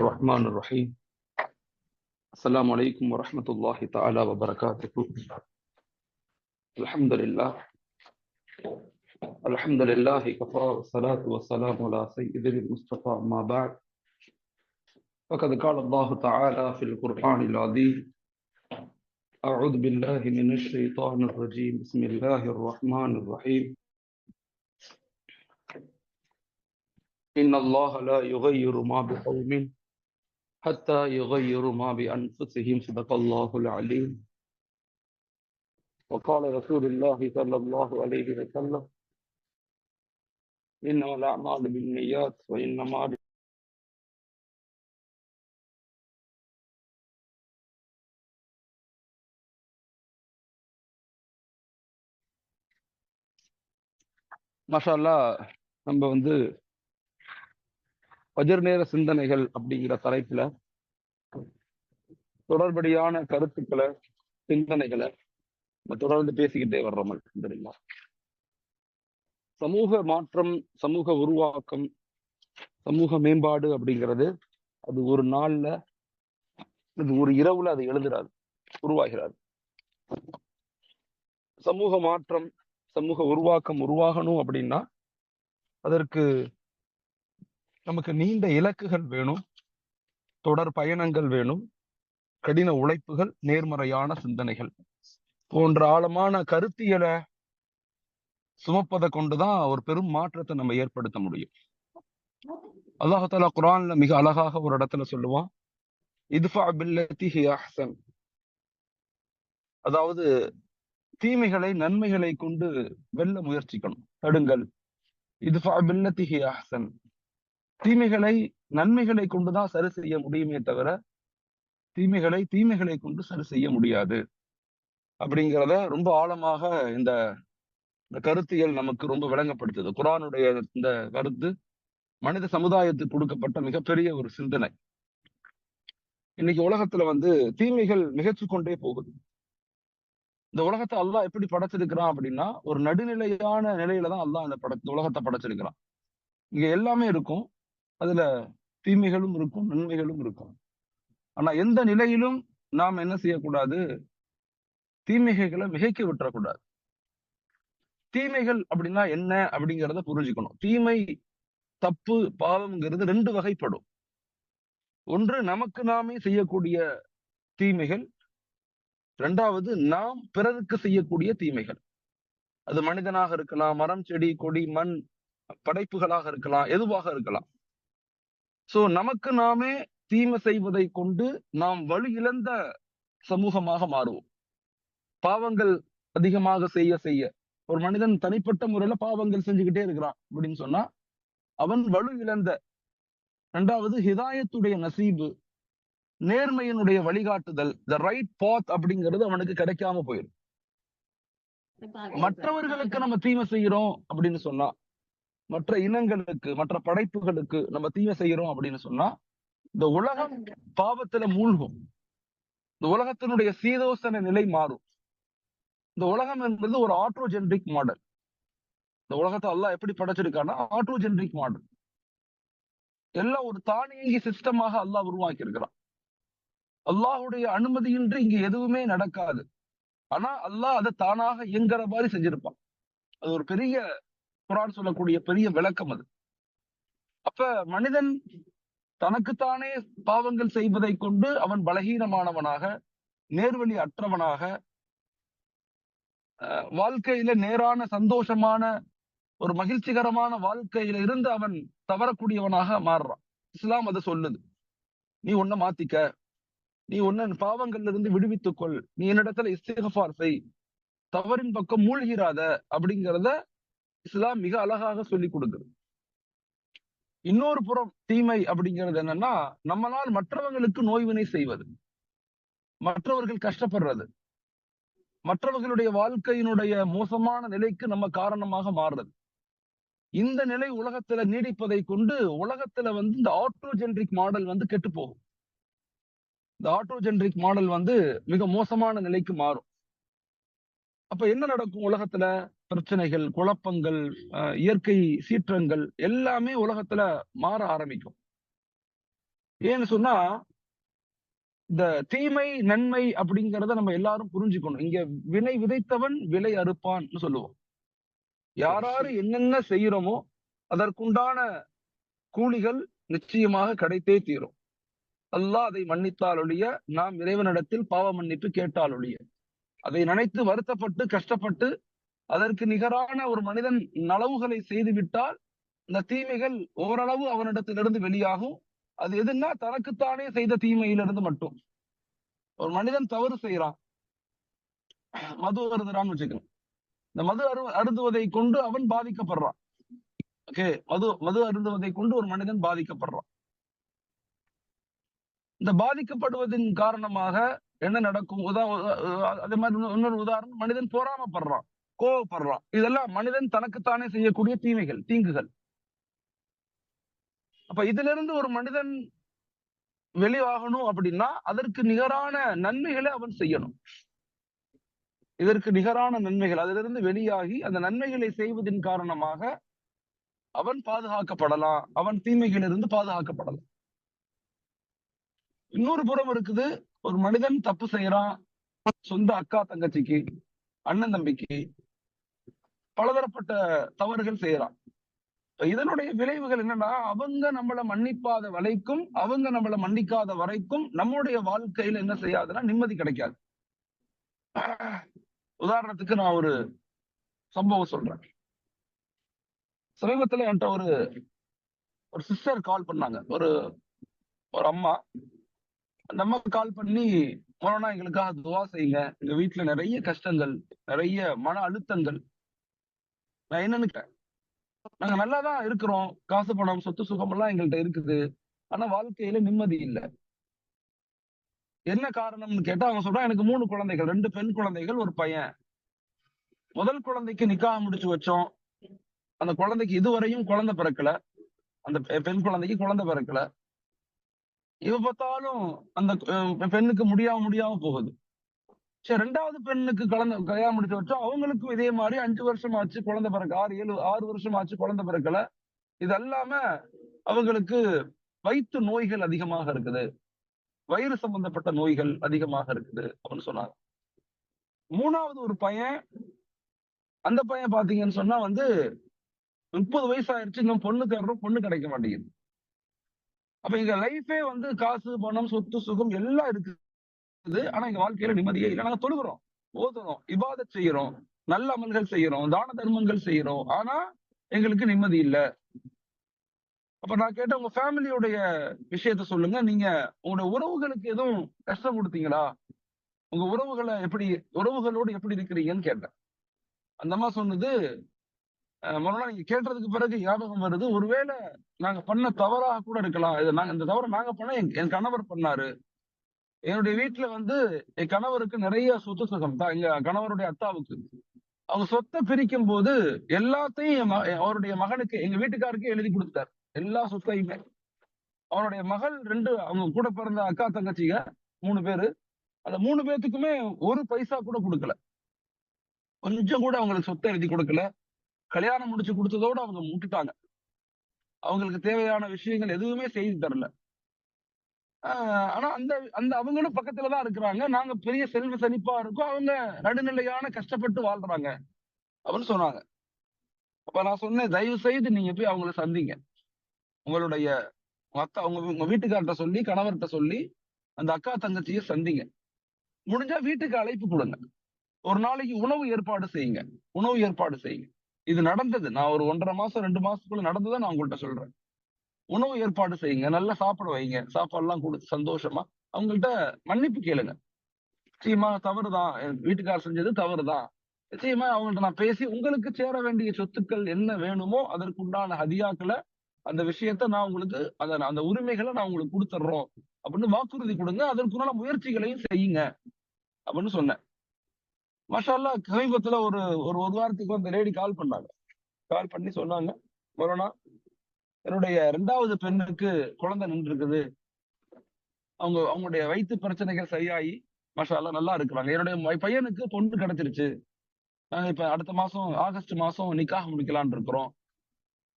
الرحمن الرحيم. السلام عليكم ورحمة الله تعالى وبركاته. الحمد لله. الحمد لله كفى والصلاة والسلام على سيد المصطفى ما بعد. فقد قال الله تعالى في القرآن العظيم أعوذ بالله من الشيطان الرجيم. بسم الله الرحمن الرحيم. إن الله لا يغير ما بقوم حتى يغيروا ما بأنفسهم صدق الله العليم وقال رسول الله صلى الله عليه وسلم إنما الأعمال بالنيات وإنما மஷால்லா நம்ம வந்து வஜர் நேர சிந்தனைகள் அப்படிங்கிற தலைப்புல தொடர்படியான கருத்துக்களை சிந்தனைகளை தொடர்ந்து பேசிக்கிட்டே வர்றோம் அல்ஹம்துலில்லா சமூக மாற்றம் சமூக உருவாக்கம் சமூக மேம்பாடு அப்படிங்கிறது அது ஒரு நாள்ல இது ஒரு இரவுல அது எழுதுறாது உருவாகிறாது. சமூக மாற்றம் சமூக உருவாக்கம் உருவாகணும் அப்படின்னா அதற்கு நமக்கு நீண்ட இலக்குகள் வேணும். தொடர் பயணங்கள் வேணும். கடின உழைப்புகள் நேர்மறையான சிந்தனைகள். போன்ற ஆழமான கருத்தியலை சுமப்பதை கொண்டுதான் ஒரு பெரும் மாற்றத்தை நம்ம ஏற்படுத்த முடியும். அல்லாஹால குரான்ல மிக அழகாக ஒரு இடத்துல சொல்லுவான். இதுஃபா பில்லதி ஹி அதாவது தீமைகளை நன்மைகளை கொண்டு வெல்ல முயற்சிக்கணும். தடுங்கள். இதுஃபா பில்லதி ஹி அஹ்சன். தீமைகளை நன்மைகளை கொண்டுதான் சரி செய்ய முடியுமே தவிர தீமைகளை தீமைகளை கொண்டு சரி செய்ய முடியாது. அப்படிங்கிறத ரொம்ப ஆழமாக இந்த இந்த கருத்தியல் நமக்கு ரொம்ப விளங்கப்படுத்துது. குரானுடைய இந்த கருத்து மனித சமுதாயத்துக்கு கொடுக்கப்பட்ட மிகப்பெரிய ஒரு சிந்தனை. இன்னைக்கு உலகத்துல வந்து தீமைகள் மிகச்சு கொண்டே போகுது. இந்த உலகத்தை அல்லாஹ் எப்படி படைச்சிருக்கிறான் அப்படின்னா ஒரு நடுநிலையான நிலையில தான் அல்லாஹ் இந்த பட உலகத்தை படைச்சிருக்கிறான். இங்க எல்லாமே இருக்கும். அதுல தீமைகளும் இருக்கும் நன்மைகளும் இருக்கும். ஆனா எந்த நிலையிலும் நாம் என்ன செய்யக்கூடாது? தீமைகளை மிகைக்க விட்டுறக்கூடாது. தீமைகள் அப்படின்னா என்ன அப்படிங்கிறத புரிஞ்சுக்கணும். தீமை தப்பு பாவம்ங்கிறது ரெண்டு வகைப்படும். ஒன்று நமக்கு நாமே செய்யக்கூடிய தீமைகள். இரண்டாவது நாம் பிறருக்கு செய்யக்கூடிய தீமைகள். அது மனிதனாக இருக்கலாம் மரம் செடி கொடி மண் படைப்புகளாக இருக்கலாம் எதுவாக இருக்கலாம். சோ நமக்கு நாமே தீமை செய்வதை கொண்டு நாம் வலு இழந்த சமூகமாக மாறுவோம். பாவங்கள் அதிகமாக செய்ய செய்ய. ஒரு மனிதன் தனிப்பட்ட முறையில பாவங்கள் செஞ்சுக்கிட்டே இருக்கிறான் அப்படின்னு சொன்னா அவன் வலு இழந்த. இரண்டாவது ஹிதாயத்துடைய நசீபு நேர்மையினுடைய வழிகாட்டுதல் த ரைட் பாத் அப்படிங்கிறது அவனுக்கு கிடைக்காம போயிடும் மற்றவர்களுக்கு நம்ம தீமை செய்யறோம் அப்படின்னு சொன்னா மற்ற இனங்களுக்கு மற்ற படைப்புகளுக்கு நம்ம தீமை செய்யறோம் அப்படின்னு சொன்னா இந்த உலகம் பாவத்துல மூழ்கும். இந்த உலகத்தினுடைய சீதோசன நிலை மாறும். இந்த உலகம் என்பது ஒரு ஆட்ரோஜென்ரிக் மாடல் இந்த உலகத்தை அல்லாஹ் எப்படி படைச்சிருக்கான்னா ஆட்ரோஜென்ரிக் மாடல் எல்லாம் ஒரு தானியங்கி சிஸ்டமாக அல்லாஹ் உருவாக்கி இருக்கிறான் அல்லாஹுடைய அனுமதியின்றி இங்க எதுவுமே நடக்காது. ஆனா அல்லாஹ் அதை தானாக இயங்குற மாதிரி செஞ்சிருப்பான். அது ஒரு பெரிய குரான் சொல்லக்கூடிய பெரிய விளக்கம் அது. அப்ப மனிதன் தனக்குத்தானே பாவங்கள் செய்வதை கொண்டு அவன் பலகீனமானவனாக நேர்வழி அற்றவனாக வாழ்க்கையில நேரான சந்தோஷமான ஒரு மகிழ்ச்சிகரமான வாழ்க்கையில இருந்து அவன் தவறக்கூடியவனாக மாறுறான். இஸ்லாம் அதை சொல்லுது. நீ ஒன்ன மாத்திக்க. நீ ஒன்ன பாவங்கள்ல இருந்து விடுவித்துக்கொள் நீ என்னிடத்துல இஸ்திகஃபார் செய். தவறின் பக்கம் மூழ்கிறாத அப்படிங்கிறத இஸ்லாம் மிக அழகாக சொல்லி கொடுக்குது. இன்னொரு புறம் தீமை அப்படிங்கிறது என்னன்னா நம்மளால் மற்றவங்களுக்கு நோய்வினை செய்வது. மற்றவர்கள் கஷ்டப்படுறது. மற்றவர்களுடைய வாழ்க்கையினுடைய மோசமான நிலைக்கு நம்ம காரணமாக மாறுறது. இந்த நிலை உலகத்துல நீடிப்பதை கொண்டு உலகத்துல வந்து இந்த ஆட்டோஜென்ரிக் மாடல் வந்து கெட்டு போகும். இந்த ஆட்டோஜென்ரிக் மாடல் வந்து மிக மோசமான நிலைக்கு மாறும். அப்ப என்ன நடக்கும் உலகத்துல? பிரச்சனைகள் குழப்பங்கள் அஹ், இயற்கை சீற்றங்கள் எல்லாமே உலகத்துல மாற ஆரம்பிக்கும். ஏன்னு சொன்னா இந்த தீமை நன்மை அப்படிங்கிறத நம்ம எல்லாரும் புரிஞ்சுக்கணும். இங்க வினை விதைத்தவன் விலை அறுப்பான்னு சொல்லுவோம். யாராரு என்னென்ன செய்யறோமோ அதற்குண்டான கூலிகள் நிச்சயமாக கிடைத்தே தீரும். அல்லாஹ் அதை மன்னித்தால் ஒழிய நாம் இறைவனிடத்தில் பாவ மன்னிப்பு கேட்டால் ஒழிய. அதை நினைத்து வருத்தப்பட்டு கஷ்டப்பட்டு அதற்கு நிகரான ஒரு மனிதன் நலவுகளை செய்துவிட்டால் இந்த தீமைகள் ஓரளவு அவனிடத்திலிருந்து வெளியாகும். அது எதுன்னா தனக்குத்தானே செய்த தீமையிலிருந்து மட்டும். ஒரு மனிதன் தவறு செய்யறான் மது அருந்துறான்னு வச்சுக்கணும் இந்த மது அரு அருந்துவதை கொண்டு அவன் பாதிக்கப்படுறான். ஓகே? மது மது அருந்துவதை கொண்டு ஒரு மனிதன் பாதிக்கப்படுறான். இந்த பாதிக்கப்படுவதன் காரணமாக என்ன நடக்கும்? உதா அதே மாதிரி இன்னொரு- இன்னொரு உதாரணம். மனிதன் பொறாமப்படுறான். கோவப்படுறான் இதெல்லாம் மனிதன் தனக்குத்தானே செய்யக்கூடிய தீமைகள் தீங்குகள். அப்ப இதுல இருந்து ஒரு மனிதன் வெளியாகணும் அப்படின்னா அதற்கு நிகரான நன்மைகளை அவன் செய்யணும். இதற்கு நிகரான நன்மைகள் அதிலிருந்து வெளியாகி அந்த நன்மைகளை செய்வதன் காரணமாக அவன் பாதுகாக்கப்படலாம். அவன் தீமைகளிலிருந்து பாதுகாக்கப்படலாம். இன்னொரு புறம் இருக்குது ஒரு மனிதன் தப்பு செய்யறான் சொந்த அக்கா தங்கச்சிக்கு அண்ணன் தம்பிக்கு பலதரப்பட்ட தவறுகள் செய்யறான் இதனுடைய விளைவுகள் என்னன்னா அவங்க நம்மள மன்னிப்பாத வரைக்கும் அவங்க நம்மள மன்னிக்காத வரைக்கும் நம்முடைய வாழ்க்கையில என்ன செய்யாதுன்னா நிம்மதி கிடைக்காது. உதாரணத்துக்கு நான் ஒரு சம்பவம் சொல்றேன். சமீபத்துல என்கிட்ட ஒரு ஒரு சிஸ்டர் கால் பண்ணாங்க. ஒரு ஒரு அம்மா. நம்ம கால் பண்ணி மோனா எங்களுக்காக துவா செய்யுங்க. எங்க வீட்டுல நிறைய கஷ்டங்கள் நிறைய மன அழுத்தங்கள் நான் என்னன்னு நாங்க நல்லா தான் இருக்கிறோம். காசு பணம் சொத்து சுகம் எல்லாம் எங்கள்கிட்ட இருக்குது. ஆனா வாழ்க்கையில நிம்மதி இல்ல. என்ன காரணம்னு கேட்டா அவங்க சொல்றான் எனக்கு மூணு குழந்தைகள் ரெண்டு பெண் குழந்தைகள் ஒரு பையன். முதல் குழந்தைக்கு நிக்காக முடிச்சு வச்சோம். அந்த குழந்தைக்கு இதுவரையும் குழந்தை பிறக்கல. அந்த பெ- பெண் குழந்தைக்கு குழந்தை பிறக்கல. இவ பார்த்தாலும் அந்த பெண்ணுக்கு முடியாம முடியாம போகுது. சரி ரெண்டாவது பெண்ணுக்கு கலந்து கல்யாணம் முடிச்சு வச்சோம் அவங்களுக்கும் இதே மாதிரி அஞ்சு வருஷம் ஆச்சு குழந்தை பிறக்க ஆறு ஏழு ஆறு வருஷம் ஆச்சு குழந்தை பிறக்கல. இது அல்லாம அவங்களுக்கு வயிற்று நோய்கள் அதிகமாக இருக்குது. வயிறு சம்பந்தப்பட்ட நோய்கள் அதிகமாக இருக்குது அப்படின்னு சொன்னாங்க. மூணாவது ஒரு பையன் அந்த பையன் பாத்தீங்கன்னு சொன்னா வந்து முப்பது வயசு ஆயிருச்சு இன்னும் பொண்ணு தேடுறோம் பொண்ணு கிடைக்க மாட்டேங்குது. அப்ப எங்க லைஃபே வந்து காசு பணம் சொத்து சுகம் எல்லாம் இருக்கு. ஆனா எங்க வாழ்க்கையில நிம்மதியே இல்லை. நாங்க தொழுகிறோம். ஓதுறோம் இபாதத் செய்யறோம் நல்ல அமல்கள் செய்யறோம் தான தர்மங்கள் செய்யறோம் ஆனா எங்களுக்கு நிம்மதி இல்ல. அப்ப நான் கேட்டேன் உங்க ஃபேமிலியுடைய விஷயத்த சொல்லுங்க. நீங்க உங்களுடைய உறவுகளுக்கு எதுவும் கஷ்டம் கொடுத்தீங்களா? உங்க உறவுகளை எப்படி உறவுகளோடு எப்படி இருக்கிறீங்கன்னு கேட்டேன். அந்த அம்மா சொன்னது அஹ் மறுநாள் நீங்க கேட்டதுக்கு பிறகு ஞாபகம் வருது. ஒருவேளை நாங்க பண்ண தவறாக கூட இருக்கலாம். இது நாங்க இந்த தவறை நாங்க பண்ண என் கணவர் பண்ணாரு. என்னுடைய வீட்டுல வந்து என் கணவருக்கு நிறைய சொத்து சுகம். தான் எங்க கணவருடைய அத்தாவுக்கு. அவங்க சொத்தை பிரிக்கும் போது எல்லாத்தையும் என் அவருடைய மகனுக்கு எங்க வீட்டுக்காருக்கே எழுதி கொடுத்தார் எல்லா சொத்தையுமே. அவருடைய மகள் ரெண்டு அவங்க கூட பிறந்த அக்கா தங்கச்சிங்க மூணு பேரு. அந்த மூணு பேத்துக்குமே ஒரு பைசா கூட கொடுக்கல. கொஞ்சம் கூட அவங்களுக்கு சொத்தை எழுதி கொடுக்கல. கல்யாணம் முடிச்சு கொடுத்ததோட அவங்க முட்டுட்டாங்க. அவங்களுக்கு தேவையான விஷயங்கள் எதுவுமே செய்து தரல. ஆனா அந்த அந்த அவங்களும் பக்கத்துலதான் இருக்கிறாங்க. நாங்க பெரிய செல்வ செழிப்பா இருக்கோம். அவங்க நடுநிலையான கஷ்டப்பட்டு வாழ்றாங்க அப்படின்னு சொன்னாங்க. அப்ப நான் சொன்னேன் தயவு செய்து நீங்க போய் அவங்கள சந்திங்க. உங்களுடைய மத்த அவங்க உங்க வீட்டுக்கார்ட்ட சொல்லி கணவர்கிட்ட சொல்லி அந்த அக்கா தங்கச்சியை சந்திங்க. முடிஞ்சா வீட்டுக்கு அழைப்பு கொடுங்க. ஒரு நாளைக்கு உணவு ஏற்பாடு செய்யுங்க. உணவு ஏற்பாடு செய்யுங்க. இது நடந்தது. நான் ஒரு ஒன்றரை மாசம் ரெண்டு மாசத்துக்குள்ள நடந்ததை நான் உங்கள்கிட்ட சொல்றேன். உணவு ஏற்பாடு செய்யுங்க. நல்லா சாப்பிட வைங்க. சாப்பாடுலாம் கொடுத்து சந்தோஷமா. அவங்கள்ட்ட மன்னிப்பு கேளுங்க. நிச்சயமா தவறுதான் என் வீட்டுக்காரர் செஞ்சது தவறுதான் நிச்சயமா அவங்கள்ட்ட நான் பேசி உங்களுக்கு சேர வேண்டிய சொத்துக்கள் என்ன வேணுமோ அதற்குண்டான ஹதியாக்களை அந்த விஷயத்த நான் உங்களுக்கு அந்த அந்த உரிமைகளை நான் உங்களுக்கு கொடுத்துட்றோம் அப்படின்னு வாக்குறுதி கொடுங்க. அதற்குண்டான முயற்சிகளையும் செய்யுங்க. அப்படின்னு சொன்னேன். மஷாலா சமீபத்துல ஒரு ஒரு ஒரு வாரத்துக்கு அந்த லேடி கால் பண்ணாங்க. கால் பண்ணி சொன்னாங்க. மரோனா என்னுடைய ரெண்டாவது பெண்ணுக்கு குழந்தை நின்று இருக்குது அவங்க அவங்களுடைய வயிற்று பிரச்சனைகள் சரியாகி மஷால்லா நல்லா இருக்கிறாங்க. என்னுடைய பையனுக்கு பொண்ணு கிடைச்சிருச்சு. நாங்க இப்ப அடுத்த மாசம் ஆகஸ்ட் மாசம் நிக்காக முடிக்கலாம்னு இருக்கிறோம்.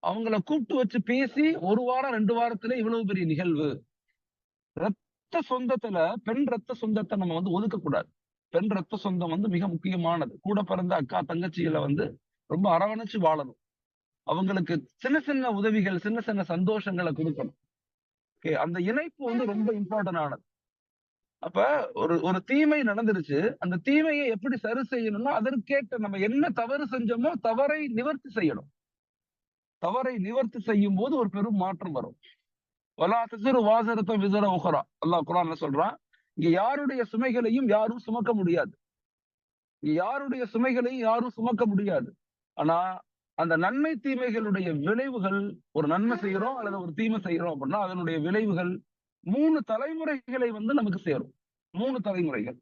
அவங்கள கூப்பிட்டு வச்சு பேசி ஒரு வாரம் ரெண்டு வாரத்துல இவ்வளவு பெரிய நிகழ்வு. ரத்த சொந்தத்துல பெண் ரத்த சொந்தத்தை நம்ம வந்து ஒதுக்க கூடாது பெண் ரத்த சொந்தம் வந்து மிக முக்கியமானது. கூட பிறந்த அக்கா தங்கச்சிகளை வந்து ரொம்ப அரவணைச்சு வாழணும். அவங்களுக்கு சின்ன சின்ன உதவிகள் சின்ன சின்ன சந்தோஷங்களை கொடுக்கணும். ஓகே அந்த இணைப்பு வந்து ரொம்ப இம்பார்ட்டன்ட் ஆனது. அப்ப ஒரு ஒரு தீமை நடந்துருச்சு. அந்த தீமையை எப்படி சரி செய்யணும்னா அதற்கேட்ட நம்ம என்ன தவறு செஞ்சோமோ தவறை நிவர்த்தி செய்யணும். தவறை நிவர்த்தி செய்யும் போது ஒரு பெரும் மாற்றம் வரும். வலா தசிறு வாசரத்த விசர உகரா. அல்லாஹ் குரான்ல சொல்றான் இங்க யாருடைய சுமைகளையும் யாரும் சுமக்க முடியாது. யாருடைய சுமைகளையும் யாரும் சுமக்க முடியாது. ஆனா அந்த நன்மை தீமைகளுடைய விளைவுகள் ஒரு நன்மை செய்யறோம் அல்லது ஒரு தீமை செய்யறோம் அப்படின்னா அதனுடைய விளைவுகள் மூணு தலைமுறைகளை வந்து நமக்கு சேரும். மூணு தலைமுறைகள்.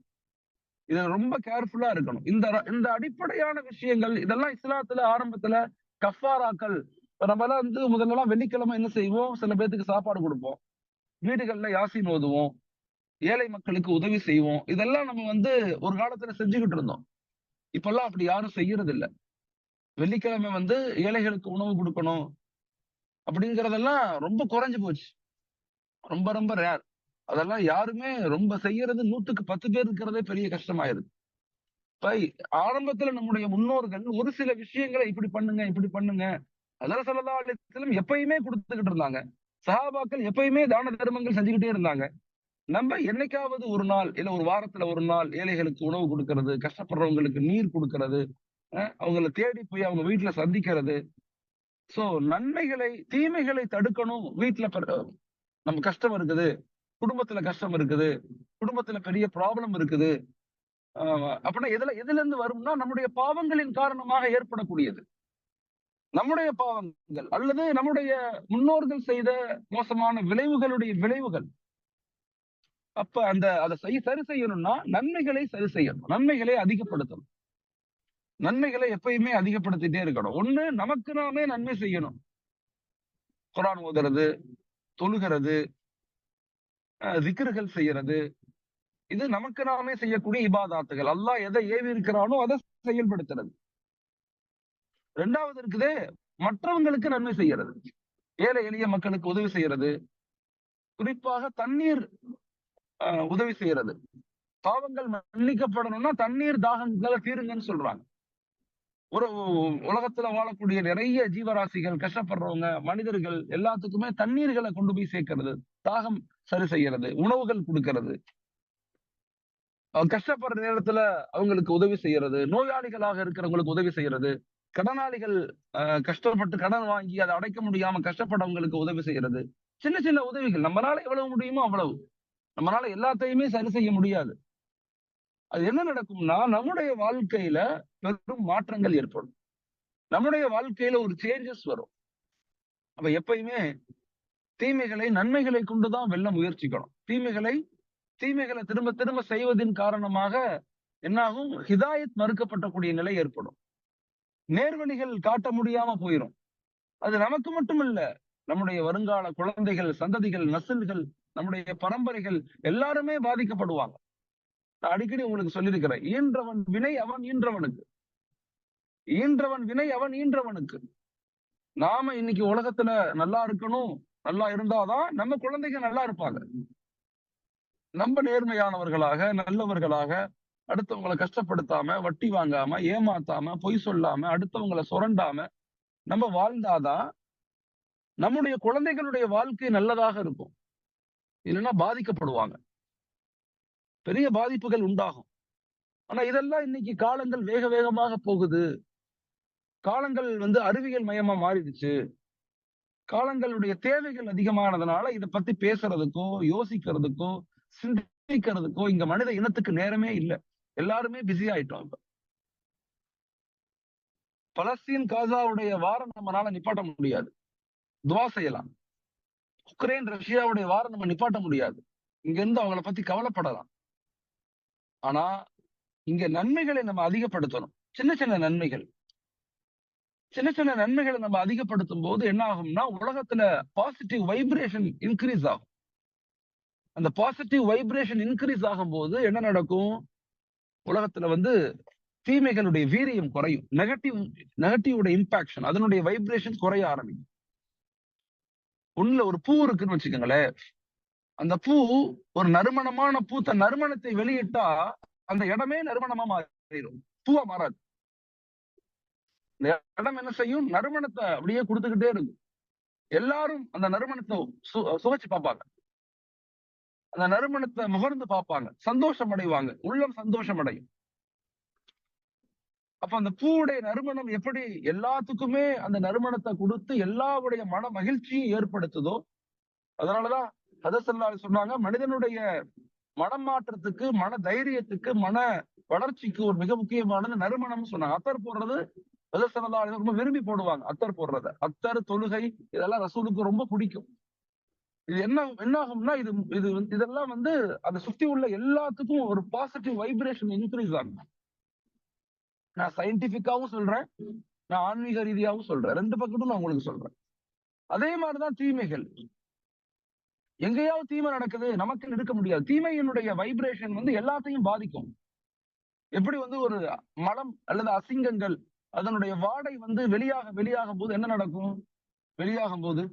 இது ரொம்ப கேர்ஃபுல்லா இருக்கணும். இந்த இந்த அடிப்படையான விஷயங்கள் இதெல்லாம் இஸ்லாத்துல ஆரம்பத்துல கஃபாராக்கள். இப்ப நம்ம எல்லாம் வந்து முதல்ல எல்லாம் வெள்ளிக்கிழமை என்ன செய்வோம்? சில பேர்த்துக்கு சாப்பாடு கொடுப்போம். வீடுகள்ல யாசின் ஓதுவோம். ஏழை மக்களுக்கு உதவி செய்வோம். இதெல்லாம் நம்ம வந்து ஒரு காலத்துல செஞ்சுக்கிட்டு இருந்தோம். இப்பெல்லாம் அப்படி யாரும் செய்யறது இல்லை வெள்ளிக்கிழமை வந்து ஏழைகளுக்கு உணவு கொடுக்கணும் அப்படிங்கறதெல்லாம் ரொம்ப குறைஞ்சு போச்சு. ரொம்ப ரொம்ப ரேர் அதெல்லாம் யாருமே ரொம்ப செய்யறது நூத்துக்கு பத்து பேர் இருக்கிறதே பெரிய கஷ்டமாயிருது இப்ப ஆரம்பத்துல நம்முடைய முன்னோர்கள் ஒரு சில விஷயங்களை இப்படி பண்ணுங்க இப்படி பண்ணுங்க. அதெல்லாம் சொல்லலாம் எப்பயுமே கொடுத்துக்கிட்டு இருந்தாங்க. சஹாபாக்கள் எப்பயுமே தான தர்மங்கள் செஞ்சுக்கிட்டே இருந்தாங்க. நம்ம என்னைக்காவது ஒரு நாள் இல்ல ஒரு வாரத்துல ஒரு நாள் ஏழைகளுக்கு உணவு கொடுக்கறது கஷ்டப்படுறவங்களுக்கு நீர் கொடுக்கறது அவங்கள தேடி போய் அவங்க வீட்டுல சந்திக்கிறது. சோ நன்மைகளை தீமைகளை தடுக்கணும். வீட்டுல நம்ம கஷ்டம் இருக்குது. குடும்பத்துல கஷ்டம் இருக்குது. குடும்பத்துல பெரிய ப்ராப்ளம் இருக்குது. அப்படின்னா எதுல எதுல இருந்து வரும்னா நம்முடைய பாவங்களின் காரணமாக ஏற்படக்கூடியது. நம்முடைய பாவங்கள் அல்லது நம்முடைய முன்னோர்கள் செய்த மோசமான விளைவுகளுடைய விளைவுகள். அப்ப அந்த அதை சரி செய்யணும்னா நன்மைகளை சரி செய்யணும். நன்மைகளை அதிகப்படுத்தணும். நன்மைகளை எப்பயுமே அதிகப்படுத்திட்டே இருக்கணும். ஒண்ணு நமக்கு நாமே நன்மை செய்யணும். குரான் ஓதுறது தொழுகிறது திக்கர்கள் செய்யறது இது நமக்கு நாமே செய்யக்கூடிய இபாதாத்துகள். அல்லாஹ் எதை ஏவி இருக்கிறானோ அதை செயல்படுத்துறது. ரெண்டாவது இருக்குது மற்றவங்களுக்கு நன்மை செய்யறது. ஏழை எளிய மக்களுக்கு உதவி செய்யறது. குறிப்பாக தண்ணீர் உதவி செய்யறது. பாவங்கள் மன்னிக்கப்படணும்னா தண்ணீர் தாகங்களை தீருங்கன்னு சொல்றாங்க. ஒரு உலகத்துல வாழக்கூடிய நிறைய ஜீவராசிகள் கஷ்டப்படுறவங்க மனிதர்கள் எல்லாத்துக்குமே தண்ணீர்களை கொண்டு போய் சேர்க்கிறது தாகம் சரி செய்யறது உணவுகள் கொடுக்கறது. கஷ்டப்படுற நேரத்துல அவங்களுக்கு உதவி செய்யறது நோயாளிகளாக இருக்கிறவங்களுக்கு உதவி செய்யறது கடனாளிகள் கஷ்டப்பட்டு கடன் வாங்கி அதை அடைக்க முடியாம கஷ்டப்படவங்களுக்கு உதவி செய்யறது. சின்ன சின்ன உதவிகள். நம்மளால எவ்வளவு முடியுமோ அவ்வளவு. நம்மளால எல்லாத்தையுமே சரி செய்ய முடியாது. அது என்ன நடக்கும்னா நம்முடைய வாழ்க்கையில பெரும் மாற்றங்கள் ஏற்படும். நம்முடைய வாழ்க்கையில ஒரு சேஞ்சஸ் வரும். அப்ப எப்பயுமே தீமைகளை நன்மைகளை கொண்டுதான் வெல்ல முயற்சிக்கணும். தீமைகளை தீமைகளை திரும்ப திரும்ப செய்வதன் காரணமாக என்னாகும்? ஹிதாயத் மறுக்கப்பட்டக்கூடிய நிலை ஏற்படும். நேர்வழிகள் காட்ட முடியாம போயிடும் அது நமக்கு மட்டும் இல்ல நம்முடைய வருங்கால குழந்தைகள் சந்ததிகள் நசல்கள் நம்முடைய பரம்பரைகள் எல்லாருமே பாதிக்கப்படுவாங்க. நான் அடிக்கடி உங்களுக்கு சொல்லியிருக்கிறேன். ஈன்றவன் வினை அவன் ஈன்றவனுக்கு. ஈன்றவன் வினை அவன் ஈன்றவனுக்கு. நாம இன்னைக்கு உலகத்துல நல்லா இருக்கணும் நல்லா இருந்தாதான் நம்ம குழந்தைங்க நல்லா இருப்பாங்க. நம்ம நேர்மையானவர்களாக நல்லவர்களாக அடுத்தவங்களை கஷ்டப்படுத்தாம வட்டி வாங்காம ஏமாத்தாம பொய் சொல்லாம அடுத்தவங்களை சுரண்டாம நம்ம வாழ்ந்தாதான் நம்முடைய குழந்தைகளுடைய வாழ்க்கை நல்லதாக இருக்கும். இல்லைன்னா பாதிக்கப்படுவாங்க. பெரிய பாதிப்புகள் உண்டாகும். ஆனா இதெல்லாம் இன்னைக்கு காலங்கள் வேக வேகமாக போகுது. காலங்கள் வந்து அறிவியல் மயமா மாறிடுச்சு. காலங்களுடைய தேவைகள் அதிகமானதுனால இதை பத்தி பேசுறதுக்கோ யோசிக்கிறதுக்கோ சிந்திக்கிறதுக்கோ இங்க மனித இனத்துக்கு நேரமே இல்லை. எல்லாருமே பிஸி ஆயிட்டோம் இப்ப. பலஸ்தீன் காசாவுடைய வாரம் நம்மளால நிப்பாட்ட முடியாது. துவா செய்யலாம். உக்ரைன் ரஷ்யாவுடைய வாரம் நம்ம நிப்பாட்ட முடியாது. இங்க இருந்து அவங்கள பத்தி கவலைப்படலாம். ஆனா இங்க நன்மைகளை நம்ம அதிகப்படுத்தணும். சின்ன சின்ன நன்மைகள். சின்ன சின்ன நன்மைகளை நம்ம அதிகப்படுத்தும் போது என்ன ஆகும்னா உலகத்துல பாசிட்டிவ் வைப்ரேஷன் இன்க்ரீஸ் ஆகும். அந்த பாசிட்டிவ் வைப்ரேஷன் இன்க்ரீஸ் ஆகும் போது என்ன நடக்கும்? உலகத்துல வந்து தீமைகளுடைய வீரியம் குறையும். நெகட்டிவ் நெகட்டிவோட இம்பாக்ஷன் அதனுடைய வைப்ரேஷன் குறைய ஆரம்பிக்கும். உள்ள ஒரு பூ இருக்குன்னு வச்சுக்கோங்களேன். அந்த பூ ஒரு நறுமணமான பூத்த நறுமணத்தை வெளியிட்டா அந்த இடமே நறுமணமா மாறிடும் பூவா மாறாது. இந்த இடம் என்ன செய்யும்? நறுமணத்தை அப்படியே கொடுத்துக்கிட்டே இருக்கும். எல்லாரும் அந்த நறுமணத்தை சு- சுவைச்சு பார்ப்பாங்க. அந்த நறுமணத்தை முகர்ந்து பார்ப்பாங்க. சந்தோஷம் அடைவாங்க. உள்ளம் சந்தோஷம் அடையும். அப்ப அந்த பூவுடைய நறுமணம் எப்படி எல்லாத்துக்குமே அந்த நறுமணத்தை கொடுத்து எல்லாருடைய மன மகிழ்ச்சியும் ஏற்படுத்துதோ அதனாலதான் ஹதசல்லாஹ் சொன்னாங்க மனிதனுடைய மனம் மாற்றத்துக்கு மன தைரியத்துக்கு மன வளர்ச்சிக்கு ஒரு மிக முக்கியமானது நறுமணம் சொன்னாங்க. அத்தர் போடுறது ஹதசல்லா ரொம்ப விரும்பி போடுவாங்க அத்தர் போடுறத. அத்தர் தொழுகை இதெல்லாம் ரசூலுக்கு ரொம்ப பிடிக்கும். இது என்ன என்ன ஆகும்னா இது இது இதெல்லாம் வந்து அதை சுத்தி உள்ள எல்லாத்துக்கும் ஒரு பாசிட்டிவ் வைப்ரேஷன் இன்க்ரீஸ் ஆகும் நான் சயின்டிபிக்காவும் சொல்றேன் நான் ஆன்மீக ரீதியாவும் சொல்றேன். ரெண்டு பக்கமும் நான் உங்களுக்கு சொல்றேன். அதே மாதிரிதான் தீமைகள். எங்கேயாவது தீமை நடக்குது நமக்கு இருக்க முடியாது. தீமையினுடைய வைப்ரேஷன் வந்து எல்லாத்தையும் பாதிக்கும். எப்படி வந்து ஒரு மலம் அல்லது அசிங்கங்கள் அதனுடைய வாடை வந்து வெளியாக வெளியாகும் போது என்ன நடக்கும்? வெளியாகும் போது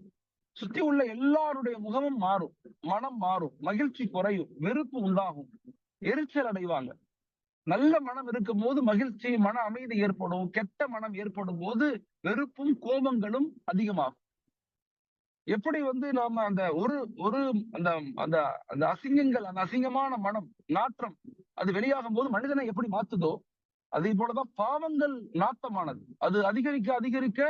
சுத்தி உள்ள எல்லாருடைய முகமும் மாறும். மனம் மாறும். மகிழ்ச்சி குறையும். வெறுப்பு உண்டாகும். எரிச்சல் அடைவாங்க. நல்ல மனம் இருக்கும் போது மகிழ்ச்சி மன அமைதி ஏற்படும். கெட்ட மனம் ஏற்படும் போது வெறுப்பும் கோபங்களும் அதிகமாகும். எப்படி வந்து நாம அந்த ஒரு ஒரு அந்த அந்த அந்த அசிங்கங்கள் அந்த அசிங்கமான மனம் நாற்றம் அது வெளியாகும் போது மனிதனை எப்படி மாத்துதோ அதே போலதான் பாவங்கள் நாட்டமானது அது அதிகரிக்க அதிகரிக்க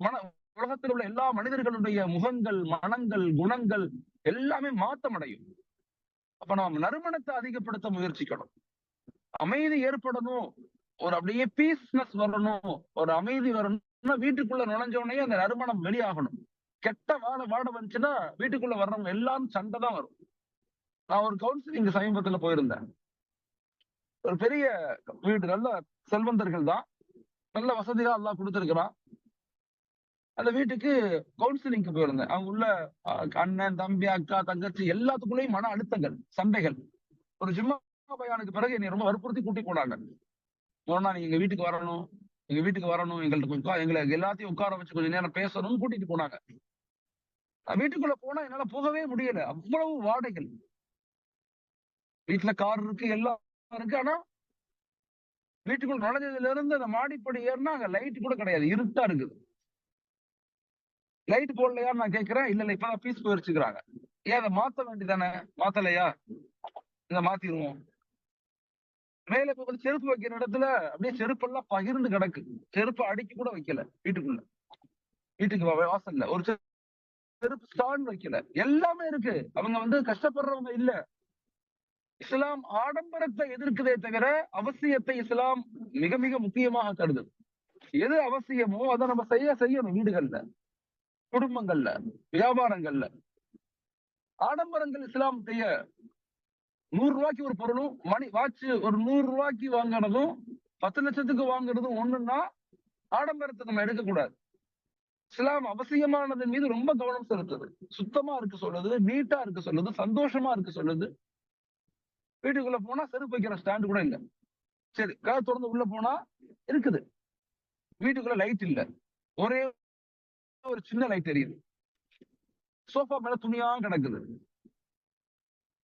மன உலகத்தில் உள்ள எல்லா மனிதர்களுடைய முகங்கள் மனங்கள் குணங்கள் எல்லாமே மாற்றம் அடையும் அப்ப நாம் நறுமணத்தை அதிகப்படுத்த முயற்சிக்கணும். அமைதி ஏற்படணும். ஒரு அப்படியே பீஸ்னஸ் வரணும். ஒரு அமைதி வரணும்னா வீட்டுக்குள்ள நுழைஞ்ச உடனே அந்த நறுமணம் வெளியாகணும். கெட்ட வாட வாட வந்துச்சுன்னா வீட்டுக்குள்ள வர்றவங்க எல்லாரும் சண்டை தான் வரும். நான் ஒரு கவுன்சிலிங் சமீபத்துல போயிருந்தேன். ஒரு பெரிய வீடு நல்ல செல்வந்தர்கள் தான். நல்ல வசதியா எல்லாம் கொடுத்திருக்கிறான். அந்த வீட்டுக்கு கவுன்சிலிங்க்கு போயிருந்தேன். அவங்க உள்ள அண்ணன் தம்பி அக்கா தங்கச்சி எல்லாத்துக்குள்ளேயும் மன அழுத்தங்கள் சண்டைகள். ஒரு ஜிம்மா பையனுக்கு பிறகு என்னை ரொம்ப வற்புறுத்தி கூட்டி போனாங்க. போனா நீங்க எங்க வீட்டுக்கு வரணும். எங்க வீட்டுக்கு வரணும். எங்கள்கிட்ட கொஞ்சம் எங்களை எல்லாத்தையும் உட்கார வச்சு கொஞ்ச நேரம் பேசணும்னு கூட்டிட்டு போனாங்க. வீட்டுக்குள்ள போனா என்னால போகவே முடியல. அவ்வளவு வாடைகள். வீட்டுல கார் இருக்கு எல்லாம் இருக்கு. ஆனா வீட்டுக்குள்ள நுழைஞ்சதுல இருந்து அந்த மாடிப்படி ஏறினா அங்க லைட் கூட கிடையாது. இருட்டா இருக்குது. லைட் போடலையான்னு நான் கேட்கிறேன். இல்ல இல்ல இப்பதான் பீஸ் போயிருச்சுக்கிறாங்க ஏன் அதை மாத்த வேண்டியதானே? மாத்தலையா? இத மாத்திடுவோம். மேல இப்ப வந்து செருப்பு வைக்கிற இடத்துல அப்படியே செருப்பெல்லாம் பகிர்ந்து கிடக்கு. செருப்பு அடுக்கி கூட வைக்கல வீட்டுக்குள்ள. வீட்டுக்கு வாசல்ல. ஒரு செருப்பு ஸ்டாண்ட் வைக்கல. எல்லாமே இருக்கு. அவங்க வந்து கஷ்டப்படுறவங்க இல்ல. இஸ்லாம் ஆடம்பரத்தை எதிர்க்குதே தவிர அவசியத்தை இஸ்லாம் மிக மிக முக்கியமாக கருதுது. எது அவசியமோ அதை நம்ம செய்ய செய்யணும் வீடுகள்ல குடும்பங்கள்ல வியாபாரங்கள்ல. ஆடம்பரங்கள் இஸ்லாம் செய்ய நூறு ரூபாய்க்கு ஒரு பொருளும் மணி வாட்ச் ஒரு நூறு ரூபாய்க்கு வாங்கினதும் பத்து லட்சத்துக்கு வாங்குறதும் ஒண்ணுன்னா ஆடம்பரத்தை நம்ம எடுக்கக்கூடாது. இஸ்லாம் அவசியமானதன் மீது ரொம்ப கவனம் செலுத்துது. சுத்தமா இருக்கு சொல்லுது நீட்டா இருக்க சொல்லுது சந்தோஷமா இருக்க சொல்லுது. வீட்டுக்குள்ள போனா செருப்பு வைக்கிற ஸ்டாண்ட் கூட இல்ல. சரி கதை திறந்து உள்ள போனா இருக்குது. வீட்டுக்குள்ள லைட் இல்ல. ஒரே ஒரு சின்ன லைட் எரியுது. சோஃபா மேல துணியா கிடக்குது.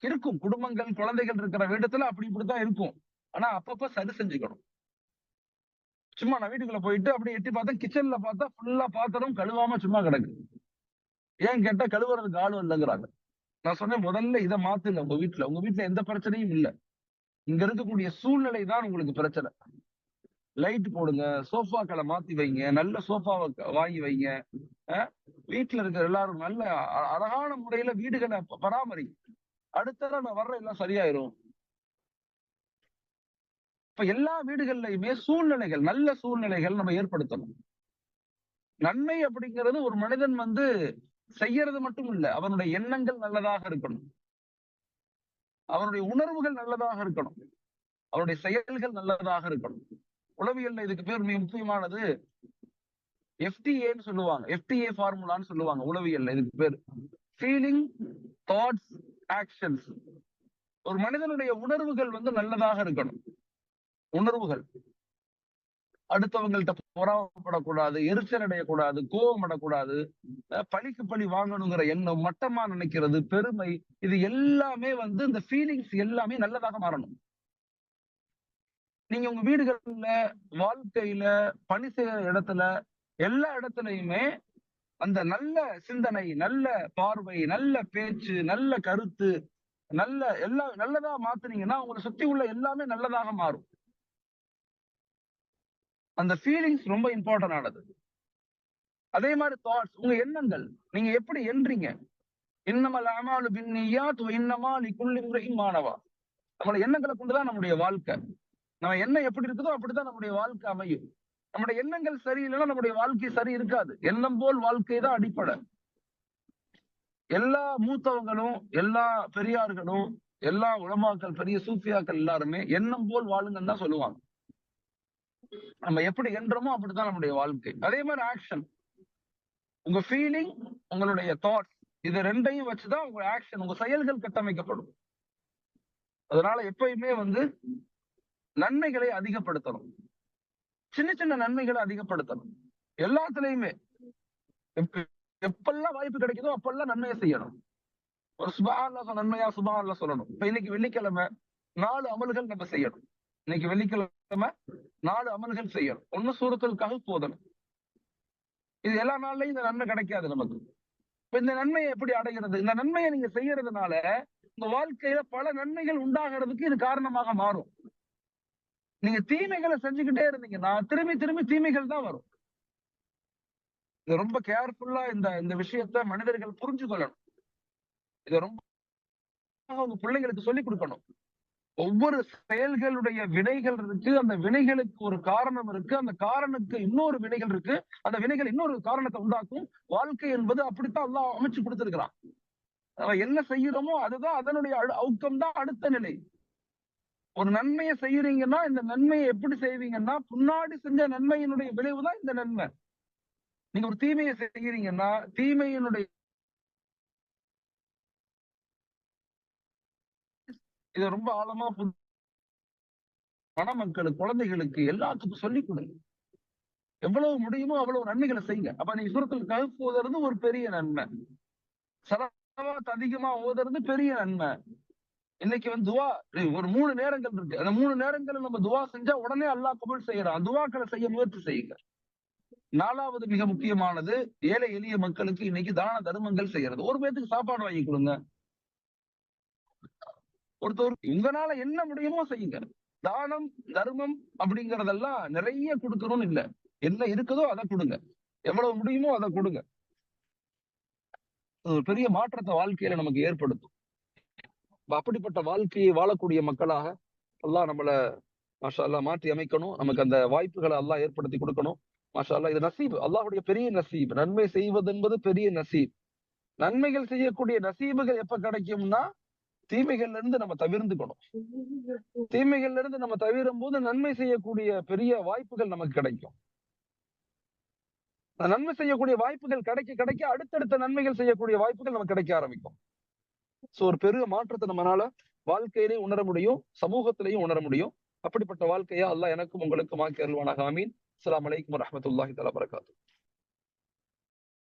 இருக்கும். குடும்பங்கள் குழந்தைகள் இருக்கிற வீடத்துல அப்படி இப்படித்தான் இருக்கும். ஆனா அப்பப்ப சரி செஞ்சுக்கணும். சும்மா நான் வீட்டுக்குள்ள போயிட்டு அப்படியே எட்டி பார்த்தா கிச்சன்ல பார்த்தா ஃபுல்லா பாத்திரம் கழுவாம சும்மா கிடக்கு. ஏன் கேட்டா கழுவுறதுக்கு ஆளும் இல்லைங்கிறாங்க. நான் சொன்னேன் முதல்ல இதை மாத்துங்க உங்க வீட்டுல உங்க வீட்டுல எந்த பிரச்சனையும் இல்ல. இங்க இருக்கக்கூடிய சூழ்நிலை தான் உங்களுக்கு பிரச்சனை. லைட் போடுங்க சோஃபாக்களை மாத்தி வைங்க நல்ல சோஃபாவை வாங்கி வைங்க. வீட்டுல இருக்கிற எல்லாரும் நல்ல அ- அழகான முறையில வீடுகளை ப- பராமரி நான் வர்ற எல்லாம் சரியாயிரும். இப்ப எல்லா வீடுகள்லயுமே சூழ்நிலைகள் நல்ல சூழ்நிலைகள் நம்ம ஏற்படுத்தணும். நன்மை அப்படிங்கிறது ஒரு மனிதன் வந்து செய்யறது மட்டும் இல்ல அவனுடைய எண்ணங்கள் நல்லதாக இருக்கணும். அவனுடைய உணர்வுகள் நல்லதாக இருக்கணும். அவருடைய செயல்கள் நல்லதாக இருக்கணும். உளவியல்ல இதுக்கு பேர் மிக முக்கியமானது எஃப்டிஏன்னு சொல்லுவாங்க. எஃப்டிஏ ஃபார்முலான்னு சொல்லுவாங்க உளவியல்ல இதுக்கு பேர். ஃபீலிங் தாட்ஸ் ஆக்ஷன்ஸ் ஒரு மனிதனுடைய உணர்வுகள் வந்து நல்லதாக இருக்கணும். உணர்வுகள். அடுத்தவங்கள்ட்ட பொறாமப்படக்கூடாது எரிச்சல் அடையக்கூடாது கோபம் அடக்கூடாது பழிக்கு பழி வாங்கணுங்கிற எண்ணம் மட்டமா நினைக்கிறது பெருமை இது எல்லாமே வந்து இந்த ஃபீலிங்ஸ் எல்லாமே நல்லதாக மாறணும். நீங்க உங்க வீடுகள்ல வாழ்க்கையில பணி செய்யற இடத்துல எல்லா இடத்துலயுமே அந்த நல்ல சிந்தனை நல்ல பார்வை நல்ல பேச்சு நல்ல கருத்து நல்ல எல்லா நல்லதா மாத்துனீங்கன்னா உங்களை சுத்தி உள்ள எல்லாமே நல்லதாக மாறும். அந்த ஃபீலிங்ஸ் ரொம்ப இம்பார்ட்டன்ட் ஆனது. அதே மாதிரி தாட்ஸ் உங்க எண்ணங்கள் நீங்க எப்படி என்றீங்க? இன்னமல் அமாலு பின்னியாத் இன்னமா லிக்குள்ளி மாணவா நம்மளோட எண்ணங்களை கொண்டுதான் நம்முடைய வாழ்க்கை. நம்ம எண்ணம் எப்படி இருக்குதோ அப்படித்தான் நம்முடைய வாழ்க்கை அமையும். நம்முடைய எண்ணங்கள் சரியில்லைன்னா நம்முடைய வாழ்க்கை சரி இருக்காது. எண்ணம் போல் வாழ்க்கை தான் அடிப்படை. எல்லா மூத்தவங்களும் எல்லா பெரியார்களும் எல்லா உலமாக்கள் பெரிய சூஃபியாக்கள் எல்லாருமே எண்ணம் போல் வாழுங்கன்னு தான் சொல்லுவாங்க. நம்ம எப்படி என்றோமோ அப்படித்தான் நம்முடைய வாழ்க்கை. அதே மாதிரி ஆக்ஷன் உங்க ஃபீலிங் உங்களுடைய தாட்ஸ் இது ரெண்டையும் வச்சுதான் உங்க ஆக்ஷன் உங்க செயல்கள் கட்டமைக்கப்படும். அதனால எப்பயுமே வந்து நன்மைகளை அதிகப்படுத்தணும். சின்ன சின்ன நன்மைகளை அதிகப்படுத்தணும். எல்லாத்துலயுமே. எப்பெல்லாம் வாய்ப்பு கிடைக்குதோ அப்பெல்லாம் நன்மையை செய்யணும். ஒரு சுபான்ல நன்மையா சுபான்ல சொல்லணும். இப்ப இன்னைக்கு வெள்ளிக்கிழமை நாலு அமல்கள் நம்ம செய்யணும். இன்னைக்கு வெள்ளிக்கிழமை நாலு அமல்கள் செய்யணும். ஒண்ணு சூரத்திற்காக போதணும் இது எல்லா நாள்லயும் இந்த நன்மை கிடைக்காது நமக்கு. இப்ப இந்த நன்மையை எப்படி அடைகிறது? இந்த நன்மையை நீங்க செய்யறதுனால உங்க வாழ்க்கையில பல நன்மைகள் உண்டாகிறதுக்கு இது காரணமாக மாறும். நீங்க தீமைகளை செஞ்சுக்கிட்டே இருந்தீங்கன்னா திரும்பி திரும்பி தீமைகள் தான் வரும். இது ரொம்ப கேர்ஃபுல்லா இந்த இந்த விஷயத்த மனிதர்கள் புரிஞ்சு கொள்ளணும் இதை ரொம்ப அவங்க பிள்ளைங்களுக்கு சொல்லி கொடுக்கணும். ஒவ்வொரு செயல்களுடைய வினைகள் இருக்கு அந்த வினைகளுக்கு ஒரு காரணம் இருக்கு அந்த காரணத்துக்கு இன்னொரு வினைகள் இருக்கு அந்த வினைகள் இன்னொரு காரணத்தை உண்டாக்கும். வாழ்க்கை என்பது அப்படித்தான் எல்லாம் அமைச்சு கொடுத்திருக்கிறான். நம்ம என்ன செய்யறோமோ அதுதான் அதனுடைய அவுக்கம் தான் அடுத்த நிலை. ஒரு நன்மையை செய்யறீங்கன்னா இந்த நன்மையை எப்படி செய்வீங்கன்னா முன்னாடி செஞ்ச நன்மையினுடைய விளைவு தான் இந்த நன்மை. நீங்க ஒரு தீமையை செய்யறீங்கன்னா தீமையினுடைய இதை ரொம்ப ஆழமா புரி- மணமக்களுக்கு குழந்தைகளுக்கு எல்லாத்துக்கும் சொல்லிக் கொடுங்க. எவ்வளவு முடியுமோ அவ்வளவு நன்மைகளை செய்யுங்க. அப்ப நீங்க சுரத்தில் கழுப்பு ஓதுறது ஒரு பெரிய நன்மை. சரவாத் அதிகமா ஓதுறது பெரிய நன்மை. இன்னைக்கு வந்து துவா ஒரு மூணு நேரங்கள் இருக்கு. அந்த மூணு நேரங்கள் நம்ம துவா செஞ்சா உடனே அல்லாஹ் கபூல் செய்யறான். துவாக்களை செய்ய முயற்சி செய்யுங்க. நாலாவது மிக முக்கியமானது ஏழை எளிய மக்களுக்கு இன்னைக்கு தான தர்மங்கள் செய்யறது. ஒரு பேத்துக்கு சாப்பாடு வாங்கி கொடுங்க. ஒருத்தர் உங்களால என்ன முடியுமோ செய்யுங்க. தானம் தர்மம் அப்படிங்கறதெல்லாம் நிறைய கொடுக்கணும்னு இல்ல. என்ன இருக்குதோ அதை கொடுங்க. எவ்வளவு முடியுமோ அதை கொடுங்க. ஒரு பெரிய மாற்றத்தை வாழ்க்கையில நமக்கு ஏற்படுத்தும். அப்படிப்பட்ட வாழ்க்கையை வாழக்கூடிய மக்களாக எல்லாம் நம்மள மாஷா மாற்றி அமைக்கணும். நமக்கு அந்த வாய்ப்புகளை எல்லாம் ஏற்படுத்தி கொடுக்கணும். மாஷா இது நசீப். அல்லாஹுடைய பெரிய நசீப். நன்மை செய்வது என்பது பெரிய நசீப். நன்மைகள் செய்யக்கூடிய நசீபுகள் எப்ப கிடைக்கும்னா தீமைகள்ல இருந்து நம்ம தவிர்ந்துக்கணும். தீமைகள்ல இருந்து நம்ம தவிரும் போது நன்மை செய்யக்கூடிய பெரிய வாய்ப்புகள் நமக்கு கிடைக்கும். நன்மை செய்யக்கூடிய வாய்ப்புகள் கிடைக்க கிடைக்க அடுத்தடுத்த நன்மைகள் செய்யக்கூடிய வாய்ப்புகள் நமக்கு கிடைக்க ஆரம்பிக்கும். சோ ஒரு பெரிய மாற்றத்தை நம்மளால வாழ்க்கையிலையும் உணர முடியும் சமூகத்திலையும் உணர முடியும். அப்படிப்பட்ட வாழ்க்கையா அல்லாஹ் எனக்கும் உங்களுக்கும் ஆக்கி அருள்வானாக. ஆமீன். அஸ்ஸலாமு அலைக்கும் வரஹ்மத்துல்லாஹி தஆலா வரகாத்து